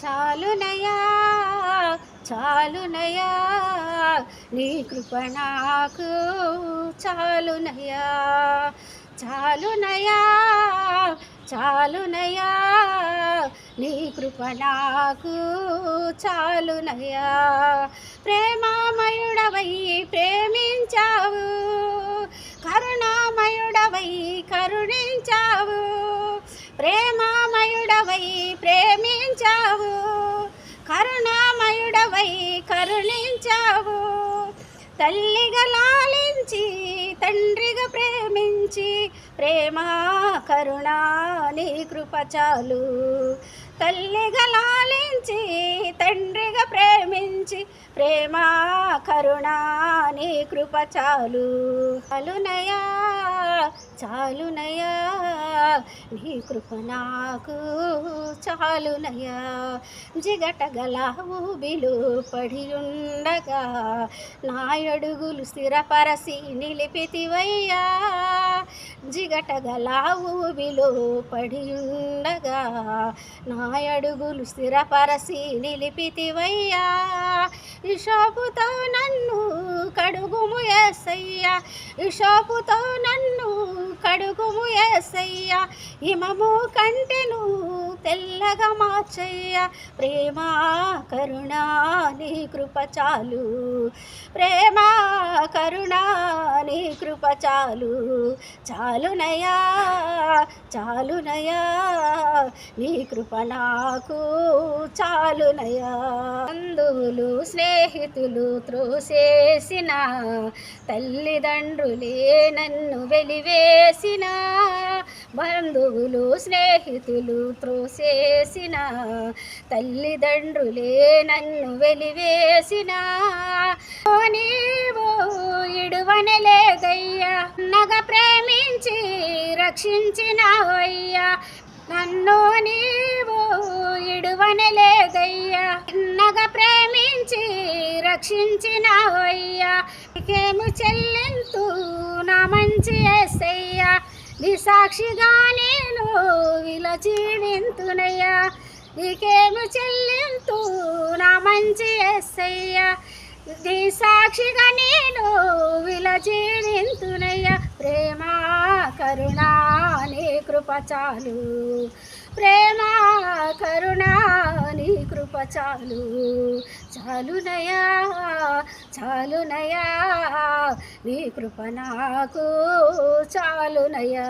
చాలునయా చాలునయా నీ కృప నాకు చాలునయా చాలునయా చాలునయా నీ కృప నాకు చాలునయా ప్రేమామయుడవై ప్రేమించావు కరుణామయుడవై ప్రేమించావు కరుణామయుడవై కరుణించావు. తల్లిగా లాలించి తండ్రిగా ప్రేమించి ప్రేమ కరుణ నీ కృప చాలు. తల్లిగా లాలించి తండ్రిగా ప్రేమించి ప్రేమ కరుణ నీ కృప చాలు. చాలునయా చాలునయా నీ కృప నాకు చాలునయా జిగటగల ఊబిలు పడి ఉండగా నాయడుగులు స్థిరపరసి నిలిపితివయ్యా. జిగటగల ఊబిలో పడి ఉండగా నాయడుగులు స్థిరపరసి నిలిపితివయ్యా. ఇషోపుతో నన్ను కడుగుము ఏసయ్యా. ఇషోపుతో నన్ను కడుగుము ఏసయ్యా. హిమము కంటెను తెల్లగా మార్చయ్యా. ప్రేమ కరుణ నీ కృప చాలు. ప్రేమ కరుణ నీ కృప చాలు. చాలునయా చాలునయా నీ కృప నాకు చాలునయా బంధువులు స్నేహితులు త్రోసేసిన తల్లిదండ్రులే నన్ను వెలివేసిన. బంధువులు స్నేహితులు త్రోసేసిన తల్లిదండ్రులే నన్ను వెలివేసిన. నీవు ఇడువనలేదయ్యా నగ ప్రేమించి రక్షించినావయ్యా. నన్ను నీవు ఇడువనలేదయ్యా నగ ప్రేమించి రక్షించినావయ్యా. నీకేము చెల్లింతు నా మంచి ఎస్సయ్యా. నిసాక్షిగా నేను విలచి జీవింతునయ్యా నీకేమి చెల్లింతు నా మంచి ఎస్సయ్యా. నిసాక్షిగా నేను విలచి జీవింతునయ్యా ప్రేమ కరుణ నీ కృప చాలు. ప్రేమ కరుణ కృప చాలు. చాలునయా చాలునయా నీ కృప నాకు. చాలునయా